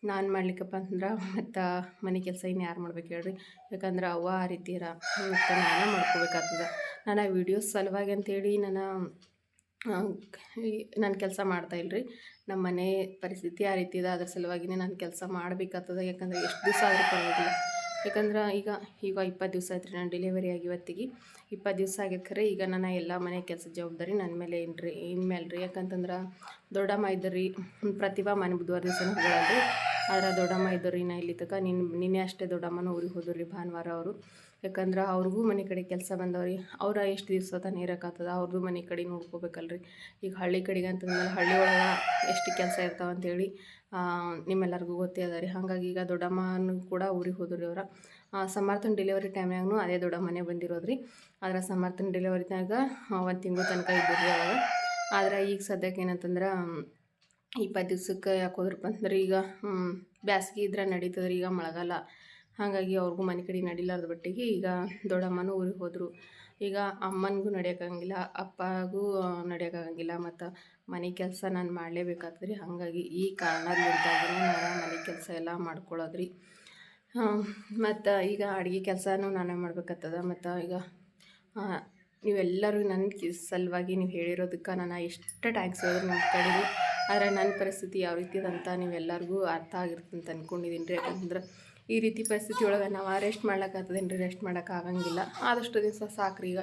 ನಾನು ಮಾಡ್ಲಿಕ್ಕಪ್ಪ ಅಂದ್ರೆ ಮತ್ತು ಮನೆ ಕೆಲಸ ಇನ್ನು ಯಾರು ಮಾಡ್ಬೇಕು ಹೇಳ್ರಿ. ಯಾಕಂದ್ರೆ ಅವ್ವ ಆ ರೀತಿ ಇರ ಮತ್ತು ನಾನು ಮಾಡ್ಕೋಬೇಕಾಗ್ತದೆ. ನಾನು ಆ ವಿಡಿಯೋಸ್ ಸಲುವಾಗಿ ಅಂತೇಳಿ ನಾನು ನಾನು ಕೆಲಸ ಮಾಡ್ತಾ ರೀ ನಮ್ಮ ಮನೆ ಪರಿಸ್ಥಿತಿ ಆ ರೀತಿ ಇದೆ ಅದ್ರ ಸಲುವಾಗಿನೇ ನಾನು ಕೆಲಸ ಮಾಡಬೇಕಾಗ್ತದೆ. ಯಾಕಂದ್ರೆ ಎಷ್ಟು ದಿವಸ ಆದರೂ ಪರವಾಗಿಲ್ಲ. ಯಾಕಂದ್ರೆ ಈಗ ಈಗ ಇಪ್ಪತ್ತು ದಿವಸ ಆಯ್ತು ನಾನು ಡೆಲಿವರಿ ಆಗಿ ಇವತ್ತಿಗೆ. ಇಪ್ಪತ್ತು ದಿವಸ ಆಗಿದ್ದು ಖರೆ ಈಗ ನಾನು ಎಲ್ಲ ಮನೆ ಕೆಲಸ ಜವಾಬ್ದಾರಿ ನನ್ನ ಮೇಲೆ ಏನು ರೀ ಇನ್ಮೇಲೆ ರೀ ಯಾಕಂತಂದ್ರೆ ದೊಡ್ಡಮ್ಮ ಇದ್ದರಿ, ಪ್ರತಿಭಾ ಮನೆ ಬುಧವಾರ ದಿವಸ ಹೋಗಿ ಆದ್ರೆ ದೊಡ್ಡಮ್ಮ ಇದ್ದರಿ ನಾ ಇಲ್ಲಿ ತನಕ ನಿನ್ನ ನಿನ್ನೆ ಅಷ್ಟೇ ದೊಡ್ಡಮ್ಮನ ಊರಿಗೆ ಹೋದ್ರು ರೀ ಭಾನುವಾರ ಅವರು. ಯಾಕಂದ್ರೆ ಅವ್ರಿಗೂ ಮನೆ ಕಡೆ ಕೆಲಸ ಬಂದವ್ರಿ. ಅವ್ರ ಎಷ್ಟು ದಿವಸ ತಾನೇ ಇರೋಕ್ಕಾಗ್ತದ ಅವ್ರದ್ದು ಮನೆ ಕಡೆ ನೋಡ್ಕೋಬೇಕಲ್ರಿ. ಈಗ ಹಳ್ಳಿ ಕಡೆಗೆ ಅಂತಂದ್ರೆ ಹಳ್ಳಿ ಒಳಗೆ ಎಷ್ಟು ಕೆಲಸ ಇರ್ತಾವೆ ಅಂತೇಳಿ ನಿಮ್ಮೆಲ್ಲರಿಗೂ ಗೊತ್ತೇ ಅದ ಹಾಗಾಗಿ ಈಗ ದೊಡ್ಡಮ್ಮನೂ ಕೂಡ ಊರಿಗೆ ಹೋದ್ರಿ ಅವ್ರ. ಸಮರ್ಥನ ಡೆಲಿವರಿ ಟೈಮ್ನಾಗೂ ಅದೇ ದೊಡ್ಡಮ್ಮನೆ ಬಂದಿರೋದು ರೀ ಆದ್ರೆ ಸಮರ್ಥನ ಡೆಲಿವರಿನಾಗ ಒಂದು ತಿಂಗಳು ತನಕ ಇದ್ದರು ರೀ ಅವಾಗ. ಆದ್ರೆ ಈಗ ಸದ್ಯಕ್ಕೆ ಏನಂತಂದ್ರೆ ಇಪ್ಪತ್ತು ದಿವ್ಸಕ್ಕೆ ಯಾಕೆ ಹೋದ್ರಪ್ಪ ಅಂದ್ರೆ ಈಗ ಬ್ಯಾಸ್ಗೆ ಇದ್ರೆ ನಡೀತದ್ರಿ ಈಗ ಮಳೆಗಾಲ. ಹಾಗಾಗಿ ಅವ್ರಿಗೂ ಮನೆ ಕಡೆ ನಡಿಲಾರ್ದ ಬಟ್ಟಿಗೆ ಈಗ ದೊಡ್ಡಮ್ಮನೂ ಊರಿಗೆ ಹೋದರು. ಈಗ ಅಮ್ಮನಿಗೂ ನಡೆಯೋಕ್ಕಾಗಂಗಿಲ್ಲ ಅಪ್ಪಗೂ ನಡೆಯೋಕ್ಕಾಗಂಗಿಲ್ಲ ಮತ್ತು ಮನೆ ಕೆಲಸ ನಾನು ಮಾಡಲೇಬೇಕಾಗ್ತದೆ ರೀ ಹಾಗಾಗಿ ಈ ಕಾರಣದಿಂದಾಗಿನೇ ನಾನು ಮನೆ ಕೆಲಸ ಎಲ್ಲ ಮಾಡ್ಕೊಳ್ಳೋದು ರೀ ಮತ್ತು ಈಗ ಅಡುಗೆ ಕೆಲಸನೂ ನಾನೇ ಮಾಡ್ಬೇಕಾಗ್ತದ. ಮತ್ತು ಈಗ ನೀವೆಲ್ಲರೂ ನನ್ನ ಸಲುವಾಗಿ ನೀವು ಹೇಳಿರೋದಕ್ಕೆ ನಾನು ಎಷ್ಟು ಟ್ಯಾಂಕ್ಸ್ ಹೇಳಿದ್ರು ನಿಮ್ಮ ಆದರೆ ನನ್ನ ಪರಿಸ್ಥಿತಿ ಯಾವ ರೀತಿ ಅಂತ ನೀವೆಲ್ಲರಿಗೂ ಅರ್ಥ ಆಗಿರ್ತಂತ ಅಂದ್ಕೊಂಡಿದ್ದೀನಿ ರೀ ಯಾಕಂದ್ರೆ ಈ ರೀತಿ ಪರಿಸ್ಥಿತಿ ಒಳಗೆ ನಾವು ರೆಸ್ಟ್ ಮಾಡ್ಲಿಕ್ಕಾಗ್ತದೇನು ರೀ ರೆಸ್ಟ್ ಮಾಡೋಕ್ಕಾಗಂಗಿಲ್ಲ ಆದಷ್ಟು ದಿವಸ ಸಾಕ್ರಿ ಈಗ.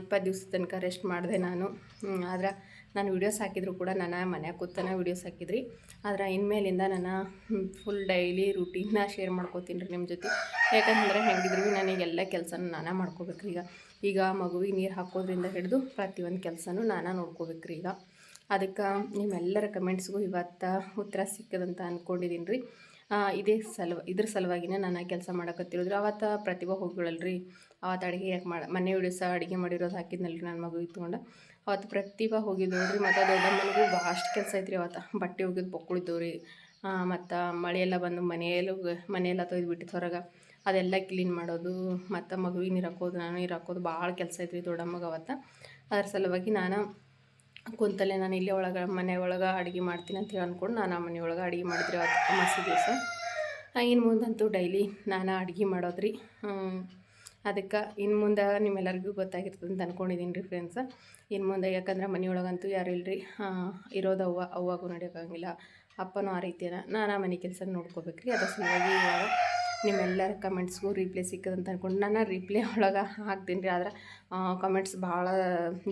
ಇಪ್ಪತ್ತು ದಿವಸದ ತನಕ ರೆಸ್ಟ್ ಮಾಡಿದೆ ನಾನು. ಆದ್ರೆ ನಾನು ವೀಡಿಯೋಸ್ ಹಾಕಿದ್ರು ಕೂಡ ನಾನು ಮನ್ಯಾಗ ಕೂತನ ವೀಡಿಯೋಸ್ ಹಾಕಿದ್ರಿ. ಆದ್ರೆ ಇನ್ಮೇಲಿಂದ ನಾನು ಫುಲ್ ಡೈಲಿ ರೂಟೀನ್ನ ಶೇರ್ ಮಾಡ್ಕೋತೀನಿ ರೀ ನಿಮ್ಮ ಜೊತೆ. ಯಾಕಂದ್ರೆ ಹೆಂಗಿದ್ರು ನನಗೆಲ್ಲ ಕೆಲಸನೂ ನಾನೇ ಮಾಡ್ಕೋಬೇಕ್ರಿ ಈಗ. ಈಗ ಮಗುವಿಗೆ ನೀರು ಹಾಕೋದ್ರಿಂದ ಹಿಡಿದು ಪ್ರತಿಯೊಂದು ಕೆಲಸನೂ ನಾನೇ ನೋಡ್ಕೋಬೇಕ್ರಿ ಈಗ. ಅದಕ್ಕೆ ನಿಮ್ಮೆಲ್ಲರ ಕಮೆಂಟ್ಸ್ಗೂ ಇವತ್ತು ಉತ್ತರ ಸಿಕ್ಕದಂತ ಅಂದ್ಕೊಂಡಿದ್ದೀನಿ ರೀ ಇದೇ ಸಲುವ, ಇದ್ರ ಸಲುವಾಗಿನೇ ನಾನು ಕೆಲಸ ಮಾಡಕತ್ತಿರೋದ್ರಿ. ಅವತ್ತು ಪ್ರತಿಭಾ ರೀ ಅವತ್ತು ಅಡುಗೆ ಯಾಕೆ ಮಾಡಿ, ಮನೆ ಉಡಿಸ ಅಡುಗೆ ಮಾಡಿರೋದು ಹಾಕಿದ್ನಲ್ರಿ ನನ್ನ ಮಗು ಇತ್ಕೊಂಡು ಅವತ್ತು ಪ್ರತಿಭಾ ಹೋಗಿದ್ದೋಳ್ರಿ ಮತ್ತು ದೊಡ್ಡಮ್ಮನಿಗೂ ಭಾಳಷ್ಟು ಕೆಲಸ ಐತ್ರಿ ಅವತ್ತು. ಬಟ್ಟೆ ಒಗೆದು ರೀ ಮತ್ತು ಮಳೆಯೆಲ್ಲ ಬಂದು ಮನೆಯಲ್ಲೂ ಮನೆಯೆಲ್ಲ ತೊಯ್ದು ಬಿಟ್ಟಿತ್ತು ಹೊರಗೆ. ಅದೆಲ್ಲ ಕ್ಲೀನ್ ಮಾಡೋದು, ಮತ್ತು ಮಗುವಿಗೆ ನೀರು ಹಾಕೋದು, ನಾನು ನೀರು ಹಾಕೋದು ಭಾಳ ಕೆಲಸ ಐತ್ರಿ ದೊಡ್ಡಮ್ಮಗೆ ಅವತ್ತು. ಅದ್ರ ಸಲುವಾಗಿ ನಾನು ಕುಂತಲ್ಲೇ ನಾನು ಇಲ್ಲೇ ಒಳಗೆ, ಮನೆ ಒಳಗೆ ಅಡುಗೆ ಮಾಡ್ತೀನಿ ಅಂತ ಹೇಳಿ ಅಂದ್ಕೊಂಡು ನಾನು ಮನೆ ಒಳಗೆ ಅಡುಗೆ ಮಾಡಿದ್ರಿ ಅಮಾಸಿ ದಿವಸ. ಇನ್ನು ಮುಂದಂತೂ ಡೈಲಿ ನಾನು ಅಡುಗೆ ಮಾಡೋದ್ರಿ. ಅದಕ್ಕೆ ಇನ್ನು ಮುಂದೆ ನಿಮ್ಮೆಲ್ಲರಿಗೂ ಗೊತ್ತಾಗಿರ್ತದೆ ಅಂತ ಅಂದ್ಕೊಂಡಿದ್ದೀನಿ ರೀ ಫ್ರೆಂಡ್ಸ್ ಇನ್ನು ಮುಂದೆ ಯಾಕಂದ್ರೆ ಮನೆಯೊಳಗಂತೂ ಯಾರು ಇಲ್ಲರಿ ಇರೋದು ಅವ್ವ, ಅವ್ವಾಗೂ ನಡೆಯೋಕ್ಕಾಗಿಲ್ಲ ಅಪ್ಪನೂ ಆ ರೀತಿಯ ನಾನು ಆ ಮನೆ ಕೆಲಸ ನೋಡ್ಕೋಬೇಕು ರೀ ಅದಕ್ಕೆ ಸಲುವಾಗಿ ಇವಾಗ ನಿಮ್ಮೆಲ್ಲರ ಕಮೆಂಟ್ಸ್ಗೂ ರಿಪ್ಲೈ ಸಿಕ್ಕದಂತ ಅಂದ್ಕೊಂಡು ನಾನು ರಿಪ್ಲೈ ಒಳಗೆ ಹಾಕ್ತೀನಿ ರೀ. ಆದ್ರೆ ಕಮೆಂಟ್ಸ್ ಭಾಳ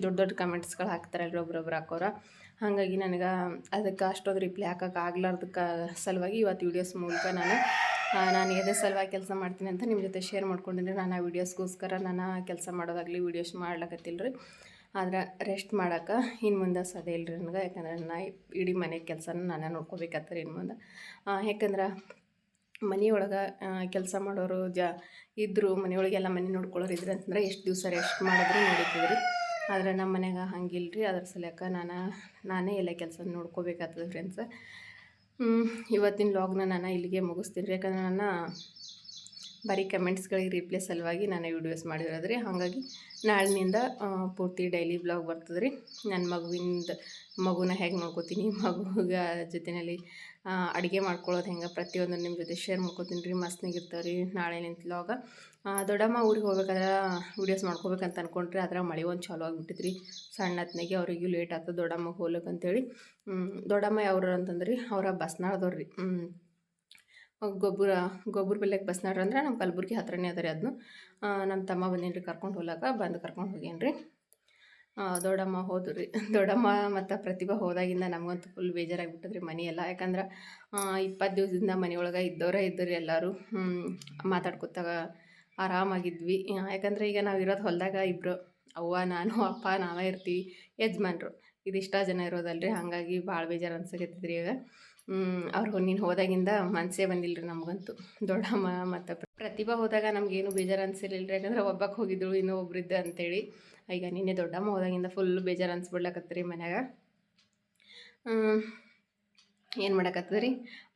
ದೊಡ್ಡ ದೊಡ್ಡ ಕಮೆಂಟ್ಸ್ಗಳು ಹಾಕ್ತಾರಲ್ರಿ ಒಬ್ರೊಬ್ರು ಹಾಕೋರ. ಹಾಗಾಗಿ ನನಗೆ ಅದಕ್ಕೆ ಅಷ್ಟೊಂದು ರಿಪ್ಲೈ ಹಾಕೋಕೆ ಆಗ್ಲಾರ್ದಕ್ಕೆ ಸಲುವಾಗಿ ಇವತ್ತು ವೀಡಿಯೋಸ್ ಮೂಲಕ ನಾನು ನಾನು ಎದೇ ಸಲುವಾಗಿ ಕೆಲಸ ಮಾಡ್ತೀನಿ ಅಂತ ನಿಮ್ಮ ಜೊತೆ ಶೇರ್ ಮಾಡ್ಕೊಂಡಿನಿ ನಾನು ಆ ವೀಡಿಯೋಸ್ಗೋಸ್ಕರ ನಾನು ಕೆಲಸ ಮಾಡೋದಾಗಲಿ ವೀಡಿಯೋಸ್ ಮಾಡ್ಲಕತ್ತಿಲ್ಲ ರೀ. ಆದ್ರೆ ರೆಸ್ಟ್ ಮಾಡೋಕೆ ಇನ್ನು ಮುಂದೆ ಸದೇ ಇಲ್ಲರಿ ನನಗೆ. ಯಾಕಂದ್ರೆ ನಾ ಇಡೀ ಮನೆ ಕೆಲಸನ ನಾನೇ ನೋಡ್ಕೋಬೇಕಾಗ್ತಾರೆ ಇನ್ನು ಮುಂದೆ. ಯಾಕಂದ್ರೆ ಮನೆಯೊಳಗೆ ಕೆಲಸ ಮಾಡೋರು ಜ ಇದ್ದರು ಮನೆಯೊಳಗೆಲ್ಲ ಮನೆ ನೋಡ್ಕೊಳ್ಳೋರು ಇದ್ರು ಅಂತಂದ್ರೆ ಎಷ್ಟು ದಿವಸ ರೆಸ್ಟ್ ಮಾಡಿದ್ರು ನಡೀತದೆ ರೀ ಆದರೆ ನಮ್ಮ ಮನೆಯಾಗ ರೀ ಅದ್ರ ಸಲಕ ನಾನು, ನಾನೇ ಎಲ್ಲ ಕೆಲಸ ನೋಡ್ಕೋಬೇಕಾಗ್ತದೆ ಫ್ರೆಂಡ್ಸ್ ಇವತ್ತಿನ ಲಾಗ್ನ ನಾನು ಇಲ್ಲಿಗೆ ಮುಗಿಸ್ತೀನಿ ರೀ. ಯಾಕಂದ್ರೆ ನಾನು ಬರೀ ಕಮೆಂಟ್ಸ್ಗಳಿಗೆ ರಿಪ್ಲೈ ಸಲುವಾಗಿ ನಾನು ವೀಡಿಯೋಸ್ ಮಾಡಿರೋದು ರೀ ಹಾಗಾಗಿ ನಾಳಿನಿಂದ ಪೂರ್ತಿ ಡೈಲಿ ಬ್ಲಾಗ್ ಬರ್ತದೆ ರೀ ನನ್ನ ಮಗುವಿಂದ, ಮಗುನ ಹೇಗೆ ನೋಡ್ಕೋತೀನಿ, ಮಗುಗ ಜೊತೆಯಲ್ಲಿ ಅಡುಗೆ ಮಾಡ್ಕೊಳ್ಳೋದು ಹೆಂಗೆ? ಪ್ರತಿಯೊಂದು ನಿಮ್ಮ ಜೊತೆ ಶೇರ್ ಮಾಡ್ಕೊತೀನಿ ರೀ. ಮಸ್ತ್ನಾಗಿರ್ತಾವೆ ರೀ ನಾಳೆ ನಿಂತ ಬ್ಲಾಗ ದೊಡ್ಡಮ್ಮ ಊರಿಗೆ ಹೋಗ್ಬೇಕಾದ್ರೆ ವೀಡಿಯೋಸ್ ಮಾಡ್ಕೋಬೇಕಂತ ಅನ್ಕೊಂಡ್ರಿ. ಅದ್ರಾಗ ಮಳೆ ಒಂದು ಚಾಲು ಆಗಿಬಿಟ್ಟಿದ್ರಿ ಸಣ್ಣ ಹತ್ನಾಗೆ ಅವ್ರಿಗೂ ಲೇಟ್ ಆಗ್ತದೆ ದೊಡ್ಡಮ್ಮ ಹೋಗ್ಲಿಕ್ಕೆ ಅಂತೇಳಿ. ದೊಡ್ಡಮ್ಮ ಯಾವ್ರು ಅಂತಂದ್ರಿ? ಅವರ ಬಸ್ನಾಡ್ದವ್ರಿ ರೀ. ಗೊಬ್ಬರ ಗೊಬ್ಬರ ಬೆಲೆಗೆ ಬಸ್ನಾಡ್ರ ಅಂದ್ರೆ ನಮ್ಮ ಕಲಬುರ್ಗಿ ಹತ್ರನೇ ಅದ ರೀ ಅದನ್ನು ನಮ್ಮ ತಮ್ಮ ಬಂದೇನು ರೀ ಕರ್ಕೊಂಡು ಹೋಗ್ಲಾಕ ಬಂದು ಕರ್ಕೊಂಡು ಹೋಗ್ಯಾನ ದೊಡ್ಡಮ್ಮ ಹೋದ್ರಿ. ದೊಡ್ಡಮ್ಮ ಮತ್ತು ಪ್ರತಿಭಾ ಹೋದಾಗಿಂದ ನಮಗಂತೂ ಫುಲ್ ಬೇಜಾರಾಗಿಬಿಟ್ಟದ್ರಿ ಮನೆ ಎಲ್ಲ. ಯಾಕಂದ್ರೆ ಇಪ್ಪತ್ತು ದಿವಸದಿಂದ ಮನೆಯೊಳಗೆ ಇದ್ದವರೇ ಇದ್ದರು ಎಲ್ಲರೂ. ಮಾತಾಡ್ಕೊತ ಆರಾಮಾಗಿದ್ವಿ. ಯಾಕಂದರೆ ಯಾಕಂದ್ರೆ ಈಗ ನಾವು ಇರೋದು ಹೊಲ್ದಾಗ ಇಬ್ಬರು ಅವ್ವ, ನಾನು, ಅಪ್ಪ, ನಾವೇ ಇರ್ತೀವಿ. ಯಜಮಾನ್ರು. ಇದಿಷ್ಟ ಜನ ಇರೋದಲ್ರಿ. ಹಾಗಾಗಿ ಭಾಳ ಬೇಜಾರು ಅನ್ಸಕತ್ತಿದ್ರಿ ಈಗ. ಅವ್ರು ನೀನು ಹೋದಾಗಿಂದ ಮನಸ್ಸೇ ಬಂದಿಲ್ಲ ರೀ ನಮಗಂತೂ. ದೊಡ್ಡಮ್ಮ ಮತ್ತು ಪ್ರತಿಭಾ ಹೋದಾಗ ನಮಗೇನು ಬೇಜಾರು ಅನ್ಸಿರ್ಲಿಲ್ಲ ರೀ ಯಾಕಂದ್ರೆ ಒಬ್ಬಕ್ಕೆ ಹೋಗಿದ್ದಳು ಇನ್ನೂ ಒಬ್ರಿದ್ದ ಅಂತೇಳಿ. ಈಗ ನಿನ್ನೆ ದೊಡ್ಡಮ್ಮ ಹೋದಾಗಿಂದ ಫುಲ್ ಬೇಜಾರು ಅನ್ಸ್ಬಿಡ್ಲಕತ್ರಿ ಮನ್ಯಾಗ. ಏನು ಮಾಡಕತ್ತದ ರೀ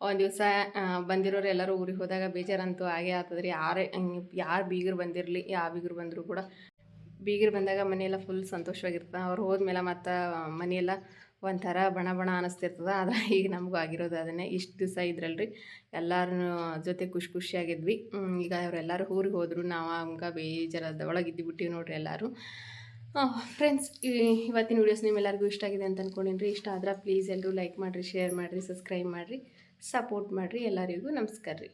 ಒಂದು ದಿವಸ ಬಂದಿರೋರು ಎಲ್ಲರೂ ಊರಿಗೆ ಹೋದಾಗ ಬೇಜಾರಂತೂ ಆಗೇ ರೀ ಯಾರೇ ಯಾರು ಬೀಗರು ಬಂದಿರಲಿ, ಯಾವ ಬೀಗರು ಬಂದರೂ ಕೂಡ ಬೀಗರು ಬಂದಾಗ ಮನೆಯೆಲ್ಲ ಫುಲ್ ಸಂತೋಷವಾಗಿರ್ತದೆ. ಅವ್ರು ಹೋದ್ಮೇಲೆ ಮತ್ತು ಮನೆಯೆಲ್ಲ ಒಂಥರ ಬಣ ಬಣ ಅನ್ನಿಸ್ತಿರ್ತದೆ ಆದರೆ ಈಗ ನಮಗೂ ಆಗಿರೋದು ಅದನ್ನೇ. ಇಷ್ಟು ದಿವಸ ಇದ್ರಲ್ರಿ. ಎಲ್ಲರ ಜೊತೆ ಖುಷಿ ಖುಷಿಯಾಗಿದ್ವಿ. ಈಗ ಅವರೆಲ್ಲರೂ ಊರಿಗೆ ಹೋದರು. ನಾವು ಹಂಗೆ ಬೇಜಾರದ ಒಳಗಿದ್ದು ಬಿಟ್ಟಿವಿ ನೋಡ್ರಿ ಎಲ್ಲರೂ. ಫ್ರೆಂಡ್ಸ್ ಇವತ್ತಿನ ವೀಡಿಯೋಸ್ ನಿಮ್ಮೆಲ್ಲರಿಗೂ ಇಷ್ಟ ಆಗಿದೆ ಅಂತ ಅಂದ್ಕೊಂಡಿನಿ ರೀ ಇಷ್ಟ ಆದ್ರೆ ಪ್ಲೀಸ್ ಎಲ್ಲರೂ ಲೈಕ್ ಮಾಡಿರಿ ಶೇರ್ ಮಾಡಿರಿ ಸಬ್ಸ್ಕ್ರೈಬ್ ಮಾಡಿರಿ ಸಪೋರ್ಟ್ ಮಾಡಿರಿ ಎಲ್ಲರಿಗೂ ನಮಸ್ಕಾರ ರೀ